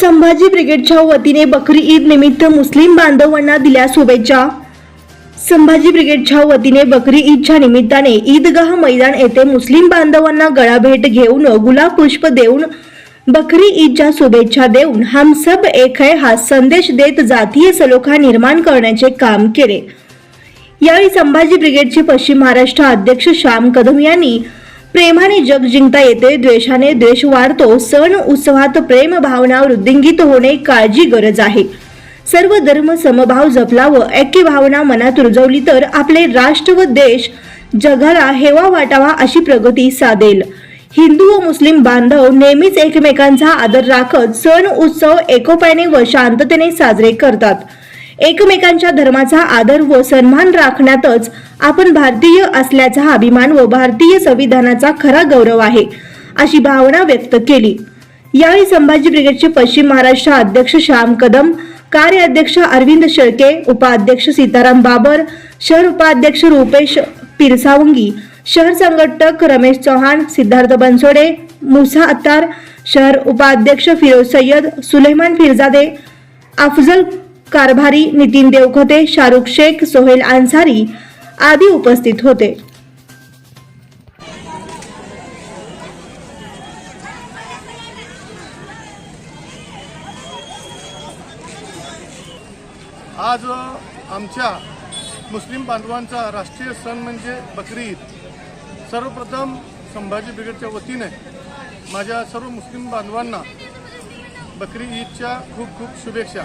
संभाजी ब्रिगेडच्या वतीने बकरी ईद निमित्त मुस्लिम बांधवांना दिल्या शुभेच्छा. संभाजी ब्रिगेडच्या वतीने बकरी ईदच्या निमित्ताने ईदगाह मैदान येथे मुस्लिम बांधवांना गळाभेट घेऊन गुलाब पुष्प देऊन बकरी ईदच्या शुभेच्छा देऊन हम सब एक है हा संदेश देत जातीय सलोखा निर्माण करण्याचे काम केले. यावेळी संभाजी ब्रिगेडचे पश्चिम महाराष्ट्र अध्यक्ष श्याम कदम यांनी प्रेमाने जग जिंकता येते द्वेषाने द्वेष वाढतो सण उत्सवात प्रेम भावना वृद्धिंगित होणे काळजी गरज आहे. सर्व धर्म समभाव जपला व ऐक्य भावना मनात रुजवली तर आपले राष्ट्र व देश जगाला हेवा वाटावा अशी प्रगती साधेल. हिंदू व मुस्लिम बांधव नेहमीच एकमेकांचा आदर राखत सण उत्सव एकोप्याने व शांततेने साजरे करतात. एकमेकांच्या धर्माचा आदर व सन्मान राखण्यातच आपण भारतीय असल्याचा अभिमान व भारतीय संविधानाचा खरा गौरव आहे अशी भावना व्यक्त केली. यावेळी संभाजी ब्रिगेडचे पश्चिम महाराष्ट्र अध्यक्ष श्याम कदम कार्याध्यक्ष अरविंद शेळके उपाध्यक्ष सीताराम बाबर शहर उपाध्यक्ष रुपेश पिरसावंगी शहर संघटक रमेश चव्हाण सिद्धार्थ बनसोडे मुसा अत्तार शहर उपाध्यक्ष फिरोज सय्यद सुलेमान फिरजादे अफजल कारभारी नितीन देवखते शाहरुख शेख सोहेल अन्सारी आदी उपस्थित होते. आज आमच्या मुस्लिम बांधवांचा राष्ट्रीय सण म्हणजे बकरी ईद. सर्वप्रथम संभाजी ब्रिगेडच्या वतीने माझ्या सर्व मुस्लिम बांधवांना बकरी ईदच्या खूप खूप शुभेच्छा.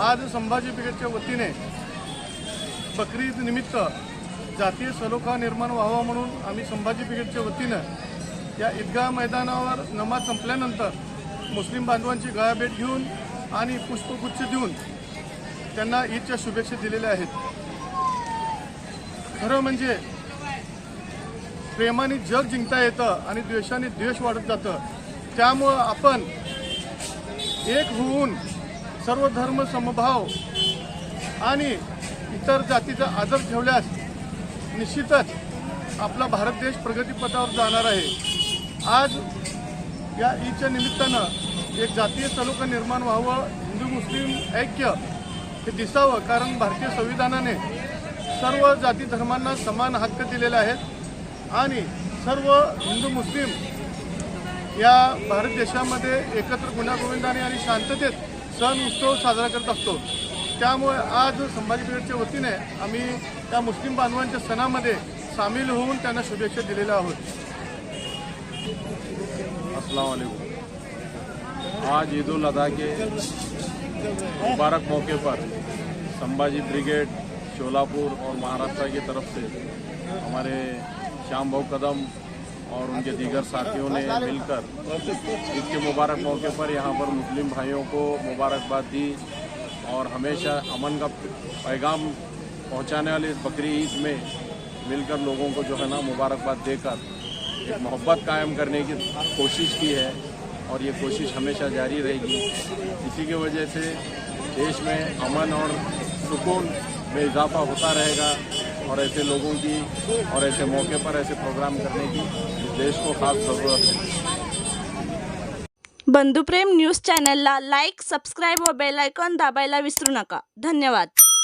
आज संभाजी ब्रिगेडच्या वतीने बकरी निमित्त जातीय सलोखा निर्माण व्हावा म्हणून आम्ही संभाजी ब्रिगेडच्या वतीनं या ईदगाह मैदानावर नमाज संपल्यानंतर मुस्लिम बांधवांची गळाभेट घेऊन आणि पुष्पगुच्छ देऊन त्यांना ईदच्या शुभेच्छा दिलेल्या आहेत. खरं म्हणजे प्रेमाने जग जिंकता येतं आणि द्वेषाने द्वेष वाढत जातं. त्यामुळं आपण एक होऊन सर्व धर्म समभाव आणि इतर जातीचा आदर ठेवल्यास निश्चितच आपला भारत देश प्रगतीपथावर जाणार आहे. आज या ईदच्या निमित्तानं एक जातीय सलोखा निर्माण व्हावं हिंदू मुस्लिम ऐक्य हे दिसावं कारण भारतीय संविधानाने सर्व जाती धर्मांना समान हक्क दिलेले आहेत आणि सर्व हिंदू मुस्लिम या भारत देशामध्ये एकत्र गुण्यागोविंदाने आणि शांततेत सण उत्सव साजरा करत असतो. त्यामुळे आज संभाजी ब्रिगेडच्या वतीने आम्ही त्या मुस्लिम बांधवांच्या सणामध्ये सामील होऊन त्यांना शुभेच्छा दिलेल्या आहोत. अस्सलाम आज ईद उल अदा के मुबारक मौके पर संभाजी ब्रिगेड शोलापुर और महाराष्ट्र की तरफ से हमारे श्याम भाऊ कदम और उनके दीगर साथियों ने मिलकर ईद के मुबारक मौके पर यहाँ पर मुस्लिम भाइयों को मुबारकबाद दी और हमेशा अमन का पैगाम पहुँचाने वाली इस बकरी ईद में मिलकर लोगों को जो है ना मुबारकबाद देकर एक मोहब्बत कायम करने की कोशिश की है और ये कोशिश हमेशा जारी रहेगी। इसी की वजह से देश में अमन और सुकून में इजाफा होता रहेगा। और ऐसे लोगों की और ऐसे मौके पर ऐसे प्रोग्राम करने की इस देश को खास ज़रूरत है। Bandhuprem news channel like, subscribe व बेलाइकॉन दाबा विसरू नका। धन्यवाद।